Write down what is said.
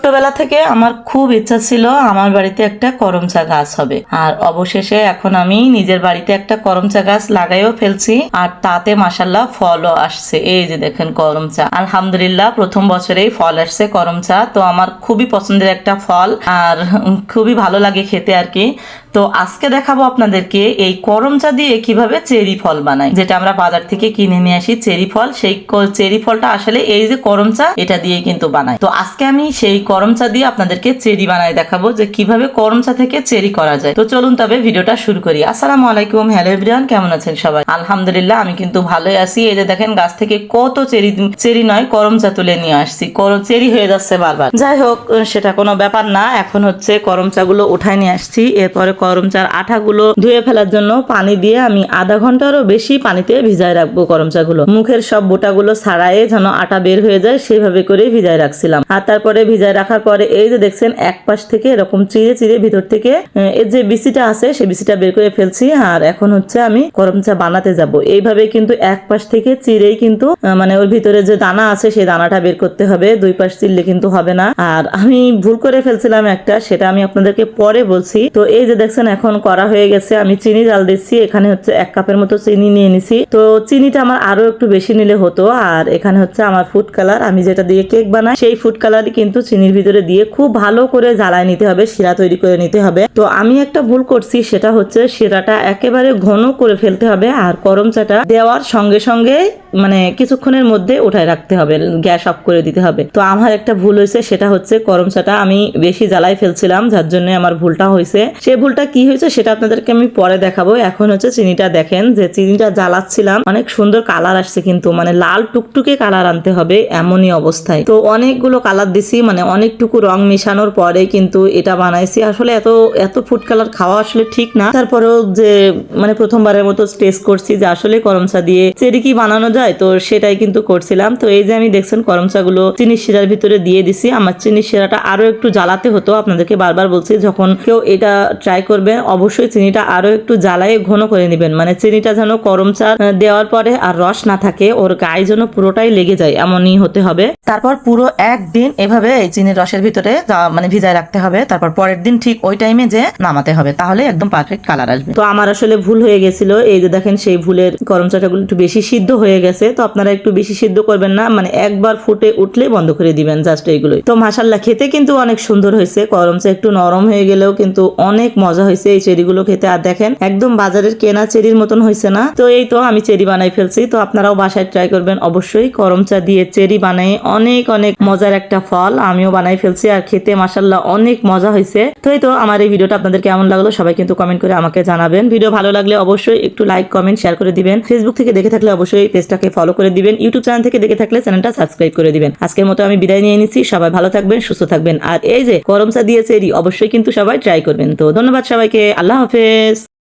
ছোটবেলা থেকে আমার খুব ইচ্ছা ছিল আমার বাড়িতে একটা করম চা গাছ হবে। আর অবশেষে এখন আমি নিজের বাড়িতে একটা করম চা গাছ লাগাইও ফেলছি আর তাতে মাসাল্লাহ ফলও আসছে। এই যে দেখেন করম চা। আলহামদুলিল্লাহ প্রথম বছরেই ফল আসছে করম চা। তো আমার খুবই পছন্দের একটা ফল আর খুবই ভালো লাগে খেতে আর কি। তো আজকে দেখাবো আপনাদেরকে এই করম চা দিয়ে কীভাবে চেরি ফল বানাই। যেটা আমরা বাজার থেকে কিনে নিয়ে আসি চেরি ফল। সেই চেরি ফলটা আসলে এই যে করম চা, এটা দিয়ে কিন্তু বানাই। তো আজকে আমি সেই করম চা দিয়ে আপনাদেরকে চেরি বানায় দেখাবো যে কীভাবে করম চা থেকে চেরি করা যায়। তো চলুন তবে ভিডিওটা শুরু করি। আসসালামু আলাইকুম, হ্যালো এভরিওয়ান, কেমন আছেন সবাই? আলহামদুলিল্লাহ, আমি কিন্তু ভালোই আছি। এই যে দেখেন, গাছ থেকে কত চেরি চেরি নয় করম চা তুলে নিয়ে আসছি। করম চেরি হয়ে যাচ্ছে বারবার। যাই হোক, সেটা কোনো ব্যাপার না, এখন হচ্ছে করম চাগুলো উঠায় নিয়ে আসছি। এরপরে করম চার আঠাগুলো ধুয়ে ফেলার জন্য পানি দিয়ে আমি আধা ঘন্টারও বেশি পানিতে ভিজায় রাখব করম চাগুলো। মুখের সব বোটাগুলো ছাড়ায়ে যেন আটা বের হয়ে যায়, সেভাবে করে ভিজায় রাখছিলাম। আর তারপরে ভিজায় রাখার পরে এই যে দেখছেন, এক পাশ থেকে এরকম চিড়ে চিড়ে ভিতর থেকে এর যে বিসিটা আছে সেই বিসিটা বের করে ফেলছি। আর এখন হচ্ছে আমি করম চা বানাতে যাব। এইভাবে কিন্তু এক পাশ থেকে চিড়েই কিন্তু মানে ওর ভিতরে যে দানা আছে, সেই দানাটা বের করতে হবে। দুই পাশ চিরলে কিন্তু হবে না। আর আমি ভুল করে ফেলছিলাম একটা, সেটা আমি আপনাদেরকে পরে বলছি। তো এই যে দেখছেন, এখন করা হয়ে গেছে। আমি চিনি জাল দিচ্ছি। এখানে হচ্ছে এক কাপের মতো চিনি নিয়ে নিছি। তো চিনিটা আমার আরও একটু বেশি নিলে হতো। আর এখানে হচ্ছে আমার ফুড কালার আমি যেটা দিয়ে কেক বানাই, সেই ফুড কালারই কিন্তু চিনির ভিতরে দিয়ে খুব ভালো করে জ্বালায় নিতে হবে, শিরা তৈরি করে নিতে হবে। তো আমি একটা ভুল করছি, সেটা হচ্ছে শিরাটা একেবারে ঘন করে ফেলতে হবে আর করম চাটা দেওয়ার সঙ্গে সঙ্গে মানে কিছুক্ষণের মধ্যে উঠায় রাখতে হবে, গ্যাস অফ করে দিতে হবে। তো আমার একটা ভুল হয়েছে, সেটা হচ্ছে করম চাটা আমি বেশি জ্বালায় ফেলছিলাম, যার জন্য আমার ভুলটা হয়েছে। সে ভুলটা কি হয়েছে, সেটা আপনাদেরকে আমি পরে দেখাবো। এখন হচ্ছে চিনিটা দেখেন যে চিনিটা জ্বালাচ্ছিলাম, অনেক সুন্দর কালার আসছে কিন্তু মানে লাল টুকটুকে কালার আনতে হবে এমনই অবস্থায়। তো অনেকগুলো কালার দিছি মানে অনেকটুকু রং মেশানোর পরে কিন্তু এটা বানাইছি। আসলে এত এত ফুড কালার খাওয়া আসলে ঠিক না। তারপরেও যে মানে প্রথমবারের মতো টেস্ট করছি যে আসলে করম চা দিয়ে চেরি কি বানানো যায়? তো সেটাই কিন্তু করছিলাম। তো এই যে আমি দেখছেন করম চা গুলো চিনির শিরার ভিতরে দিয়ে দিছি। আমার চিনির শিরাটা আরও একটু জ্বালাতে হতো। আপনাদেরকে বারবার বলছি, যখন কেউ এটা ট্রাই করবে, অবশ্যই চিনিটা আরও একটু জ্বালায় ঘন করে নেবেন। মানে চিনিটা যেন করম চা দেওয়ার পরে আর রস না থাকে, ওর গায়ে যেন পুরোটাই লেগে যায়, এমনই হতে হবে। তারপর পুরো একদিন এভাবে এই চিনির রসের ভিতরে মানে ভিজায় রাখতে হবে, তারপর পরের দিন ঠিক ওই টাইমে যে নামাতে হবে, তাহলে একদম পারফেক্ট কালার আসবে। তো আমার আসলে ভুল হয়ে গেছিল, এই যে দেখেন সেই ভুলের গরম চাটাগুলো একটু বেশি সিদ্ধ হয়ে গেছে, তো আপনারা একটু বেশি সিদ্ধ করবেন না মানে একবার ফুটে উঠলে বন্ধ করে দিবেন জাস্ট এইগুলোই। তো মাসাল্লাহ খেতে কিন্তু অনেক সুন্দর হয়েছে, গরম চা একটু নরম হয়ে গেলেও কিন্তু অনেক মজা হয়েছে এই চেরিগুলো খেতে। আর দেখেন, একদম বাজারের কেনা চেরির মতন হয়েছে না, তো এই তো আমি চেরি বানাই ফেলছি, তো আপনারাও বাসায় ট্রাই করবেন। অবশ্যই করম চা দিয়ে চেরি বানাই, অনেক অনেক মজার একটা ফল, আমিও বানাই ফেলছি আর খেতে মাসাল্লাহ অনেক মজা হয়েছে। তো এই তো আমার এই ভিডিওটা আপনাদের কেমন লাগল সবাই কিন্তু কমেন্ট করে আমাকে জানাবেন। ভিডিও ভালো লাগলে অবশ্যই একটু লাইক কমেন্ট শেয়ার করে দিবেন। ফেসবুক থেকে দেখে থাকলে অবশ্যই পেজটাকে ফলো করে দিবেন। ইউটিউব চ্যানেল থেকে দেখে থাকলে চ্যানেলটা সাবস্ক্রাইব করে দিবেন। আজকের মতো আমি বিদায় নিয়ে নিচ্ছি। সবাই ভালো থাকবেন, সুস্থ থাকবেন। আর এই যে করম চা দিয়ে চেরি অবশ্যই কিন্তু সবাই ট্রাই করবেন। তো ধন্যবাদ সবাইকে। আল্লাহ হাফেজ।